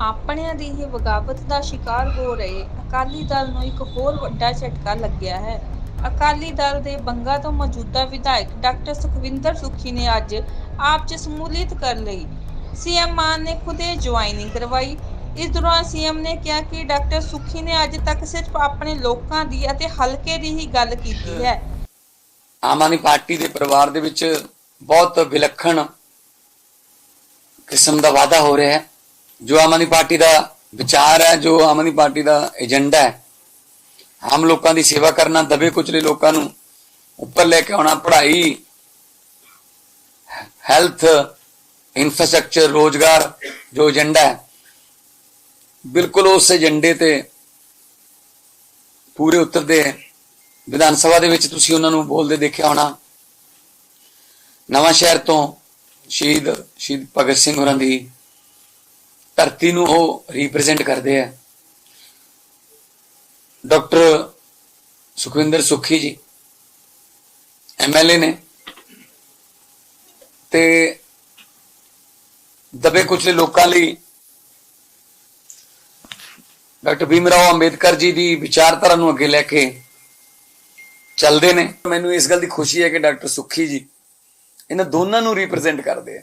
ਆਪਣਿਆਂ ਦੀ ਹੀ ਬਗਾਵਤ ਦਾ ਸ਼ਿਕਾਰ ਹੋ ਰਹੇ ਅਕਾਲੀ ਦਲ ਨੂੰ ਇੱਕ ਹੋਰ ਵੱਡਾ ਝਟਕਾ ਲੱਗਿਆ ਹੈ। ਅਕਾਲੀ ਦਲ ਦੇ ਬੰਗਾ ਤੋਂ ਮੌਜੂਦਾ ਵਿਧਾਇਕ ਡਾਕਟਰ ਸੁਖਵਿੰਦਰ ਸੁੱਖੀ ਨੇ ਅੱਜ ਆਪ 'ਚ ਸਮੂਲੀਅਤ ਕਰ ਲਈ। ਸੀਐਮ ਮਾਨ ਨੇ ਖੁਦੇ ਜੁਆਇਨਿੰਗ ਕਰਵਾਈ। ਇਸ ਦੌਰਾਨ ਸੀਐਮ ਨੇ ਕਿਹਾ ਕਿ ਡਾਕਟਰ ਸੁੱਖੀ ਨੇ ਅੱਜ ਤੱਕ ਸਿਰਫ ਆਪਣੇ ਲੋਕਾਂ ਦੀ ਅਤੇ ਹਲਕੇ ਦੀ ਹੀ ਗੱਲ ਕੀਤੀ ਹੈ। ਆਮ ਆਦਮੀ ਪਾਰਟੀ ਦੇ ਪਰਿਵਾਰ ਦੇ ਵਿੱਚ ਬਹੁਤ ਵਿਲੱਖਣ ਕਿਸਮ ਦਾ ਵਾਅਦਾ ਹੋ ਰਿਹਾ ਹੈ। ਜੋ ਆਮ ਆਦਮੀ ਪਾਰਟੀ ਦਾ ਵਿਚਾਰ ਹੈ, ਜੋ ਆਮ ਆਦਮੀ ਪਾਰਟੀ ਦਾ ਏਜੰਡਾ ਹੈ, ਆਮ ਲੋਕਾਂ ਦੀ ਸੇਵਾ ਕਰਨਾ ਦਬੇ ਕੁਚਲੇ ਲੋਕਾਂ ਨੂੰ ਉੱਪਰ ਲੈ ਕੇ ਆਉਣਾ, ਪੜ੍ਹਾਈ, ਹੈਲਥ, ਇਨਫਰਾਸਟ੍ਰਕਚਰ, ਰੋਜ਼ਗਾਰ ਜੋ ਏਜੰਡਾ ਹੈ, ਬਿਲਕੁਲ ਉਸ ਏਜੰਡੇ ਤੇ ਪੂਰੇ ਉਤਰਦੇ ਹੈ। ਵਿਧਾਨ ਸਭਾ ਦੇ ਵਿੱਚ ਤੁਸੀਂ ਉਹਨਾਂ ਨੂੰ ਬੋਲਦੇ ਦੇਖਿਆ ਹੋਣਾ। ਨਵਾਂ ਸ਼ਹਿਰ ਤੋਂ ਸ਼ਹੀਦ ਸ਼ਹੀਦ ਭਗਤ ਸਿੰਘ ਹੋਰਾਂ ਦੀ ਧਰਤੀ ਨੂੰ ਉਹ ਰਿਪਰੈਜ਼ੈਂਟ ਕਰਦੇ ਆ। ਡਾਕਟਰ ਸੁਖਵਿੰਦਰ ਸੁਖੀ ਜੀ ਐਮਐਲਏ ਨੇ ਤੇ ਦਬੇ ਕੁਚਲੇ ਲੋਕਾਂ ਲਈ ਡਾਕਟਰ ਭੀਮ ਰਾਓ ਅੰਬੇਦਕਰ ਜੀ ਦੀ ਵਿਚਾਰਧਾਰਾ ਨੂੰ ਅੱਗੇ ਲੈ ਕੇ ਚੱਲਦੇ ਨੇ। ਮੈਨੂੰ ਇਸ ਗੱਲ ਦੀ ਖੁਸ਼ੀ ਹੈ ਕਿ ਡਾਕਟਰ ਸੁੱਖੀ ਜੀ, ਇਹਨਾਂ ਦੋਨਾਂ ਨੂੰ ਰਿਪਰੈਜ਼ੈਂਟ ਕਰਦੇ ਆ।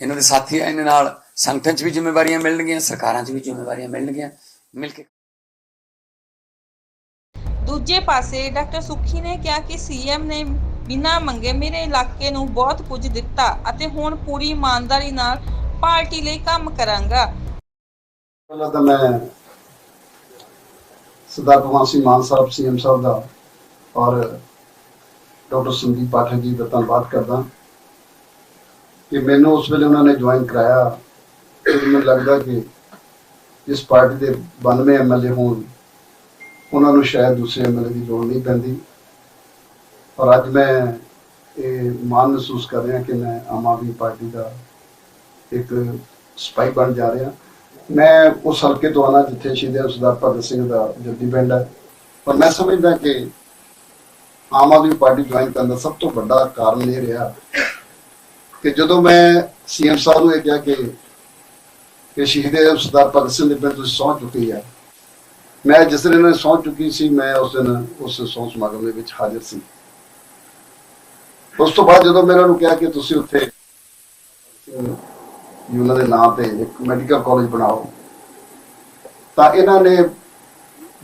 ਇਹਨਾਂ ਦੇ ਸਾਥੀ ਇਹਨਾਂ ਨਾਲ ਸੰਗਠਨ 'ਚ ਵੀ ਜ਼ਿੰਮੇਵਾਰੀਆਂ ਮਿਲਣਗੀਆਂ ਸਰਕਾਰਾਂ 'ਚ ਵੀ ਜ਼ਿੰਮੇਵਾਰੀਆਂ ਮਿਲਣਗੀਆਂ ਮਿਲ ਕੇ ਦੂਜੇ ਪਾਸੇ ਡਾਕਟਰ ਸੁੱਖੀ ਨੇ ਕਿਹਾ ਕਿ ਸੀਐਮ ਨੇ ਬਿਨਾਂ ਮੰਗੇ ਮੇਰੇ ਇਲਾਕੇ ਨੂੰ ਬਹੁਤ ਕੁਝ ਦਿੱਤਾ ਅਤੇ ਹੁਣ ਪੂਰੀ ਇਮਾਨਦਾਰੀ ਨਾਲ ਪਾਰਟੀ ਲਈ ਕੰਮ ਕਰਾਂਗਾ। ਪਹਿਲਾਂ ਤਾਂ ਮੈਂ ਸਰਦਾਰ ਭਗਵੰਤ ਸਿੰਘ ਮਾਨ ਸਾਹਿਬ ਸੀਐਮ ਸਾਹਿਬ ਦਾ ਔਰ ਡਾਕਟਰ ਸੰਦੀਪ ਪਾਠਕ ਜੀ ਦਾ ਧੰਨਵਾਦ ਕਰਦਾ। ਕਿ ਮੈਨੂੰ ਉਸ ਵੇਲੇ ਉਹਨਾਂ ਨੇ ਜੁਆਇਨ ਕਰਾਇਆ ਤੇ ਮੈਨੂੰ ਲੱਗਦਾ ਕਿ ਇਸ ਪਾਰਟੀ ਦੇ 92 ਐਮਐਲਏ ਹੋਣ, ਉਹਨਾਂ ਨੂੰ ਸ਼ਾਇਦ ਦੂਸਰੇ ਐਮਐਲਏ ਦੀ ਲੋੜ ਨਹੀਂ ਪੈਂਦੀ। ਔਰ ਅੱਜ ਮੈਂ ਇਹ ਮਾਣ ਮਹਿਸੂਸ ਕਰ ਰਿਹਾ ਕਿ ਮੈਂ ਆਮ ਆਦਮੀ ਪਾਰਟੀ ਦਾ ਇੱਕ ਸਿਪਾਹੀ ਬਣ ਜਾ ਰਿਹਾ। ਮੈਂ ਉਸ ਹਲਕੇ ਤੋਂ ਆਣਾ ਜਿੱਥੇ ਸ਼ਹੀਦ ਸਰਦਾਰ ਭਗਤ ਸਿੰਘ ਦਾ ਜੱਦੀ ਪਿੰਡ ਹੈ। ਪਰ ਮੈਂ ਸਮਝਦਾ ਕਿ ਆਮ ਆਦਮੀ ਪਾਰਟੀ ਜੁਆਇਨ ਕਰਨ ਦਾ ਸਭ ਤੋਂ ਵੱਡਾ ਕਾਰਨ ਇਹ ਰਿਹਾ ਕਿ ਜਦੋਂ ਮੈਂ ਸੀਐਮ ਸਾਹਿਬ ਨੂੰ ਇਹ ਕਿਹਾ ਕਿ ਕਿ ਸ਼ਹੀਦ ਸਰਦਾਰ ਭਗਤ ਸਿੰਘ ਦੇ ਪਿੰਡ ਤੁਸੀਂ ਸਹੁੰ ਚੁੱਕੀ ਹੈ। ਮੈਂ ਜਿਸ ਦਿਨ ਇਹਨਾਂ ਨੇ ਸਹੁੰ ਚੁੱਕੀ ਸੀ, ਮੈਂ ਉਸ ਦਿਨ ਉਸ ਸਹੁੰ ਸਮਾਗਮ ਦੇ ਵਿੱਚ ਹਾਜ਼ਰ ਸੀ। ਉਸ ਤੋਂ ਬਾਅਦ ਜਦੋਂ ਮੈਂ ਇਹਨਾਂ ਨੂੰ ਕਿਹਾ ਕਿ ਤੁਸੀਂ ਉੱਥੇ ਉਹਨਾਂ ਦੇ ਨਾਂ ਤੇ ਇੱਕ ਮੈਡੀਕਲ ਕਾਲਜ ਬਣਾਓ, ਤਾਂ ਇਹਨਾਂ ਨੇ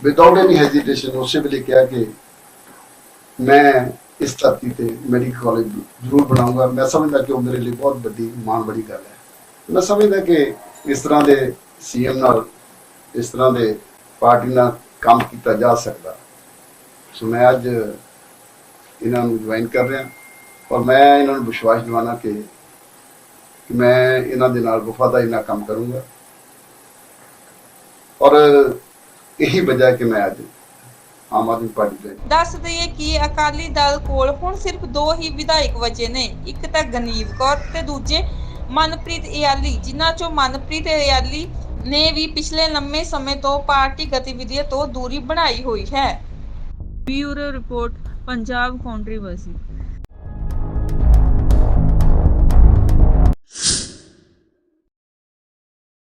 ਵਿਦਆਊਟ ਐਨੀ ਹੈਜ਼ਿਟੇਸ਼ਨ ਉਸੇ ਵੇਲੇ ਕਿਹਾ ਕਿ ਮੈਂ ਇਸ ਧਰਤੀ ਤੇ ਮੈਡੀਕਲ ਕਾਲਜ ਜ਼ਰੂਰ ਬਣਾਉਂਗਾ। ਮੈਂ ਸਮਝਦਾ ਕਿ ਉਹ ਮੇਰੇ ਲਈ ਬਹੁਤ ਵੱਡੀ, ਮਾਣ ਬੜੀ ਗੱਲ ਹੈ। ਮੈਂ ਸਮਝਦਾ ਕਿ ਇਸ ਤਰ੍ਹਾਂ ਦੇ ਸੀਐਮ ਨਾਲ, ਇਸ ਤਰ੍ਹਾਂ ਦੇ ਪਾਰਟੀ ਨਾਲ ਕੰਮ ਕੀਤਾ ਜਾ ਸਕਦਾ। ਸੋ ਮੈਂ ਅੱਜ ਇਹਨਾਂ ਨੂੰ ਜੁਆਇਨ ਕਰ ਰਿਹਾ। ਔਰ ਮੈਂ ਇਹਨਾਂ ਨੂੰ ਵਿਸ਼ਵਾਸ ਦਿਵਾਉਣਾ ਕਿ ਕਿ ਮੈਂ ਇਹਨਾਂ ਦੇ ਨਾਲ ਵਫਾਦਾਰੀ ਨਾਲ ਕੰਮ ਕਰੂੰਗਾ। ਔਰ ਇਹੀ ਵਜ੍ਹਾ ਹੈ ਕਿ ਮੈਂ ਅੱਜ ਆਮ ਆਦਮੀ ਪਾਰਟੀ ਦੇ। ਦੱਸ ਦਈਏ ਕਿ ਅਕਾਲੀ ਦਲ ਕੋਲ ਹੁਣ ਸਿਰਫ ਦੋ ਹੀ ਵਿਧਾਇਕ ਬਚੇ ਨੇ ਇੱਕ ਤਾਂ ਗਨੀਵ ਕੌਰ ਤੇ ਦੂਜੇ ਮਨਪ੍ਰੀਤ ਇਆਲੀ ਜਿਨ੍ਹਾਂ ਚੋਂ ਮਨਪ੍ਰੀਤ ਇਆਲੀ ਨੇ ਵੀ ਪਿਛਲੇ ਲੰਮੇ ਸਮੇਂ ਤੋਂ ਪਾਰਟੀ ਗਤੀਵਿਧੀਆਂ ਤੋਂ ਦੂਰੀ ਬਣਾਈ ਹੋਈ ਹੈ। Bureau report Punjab controversy.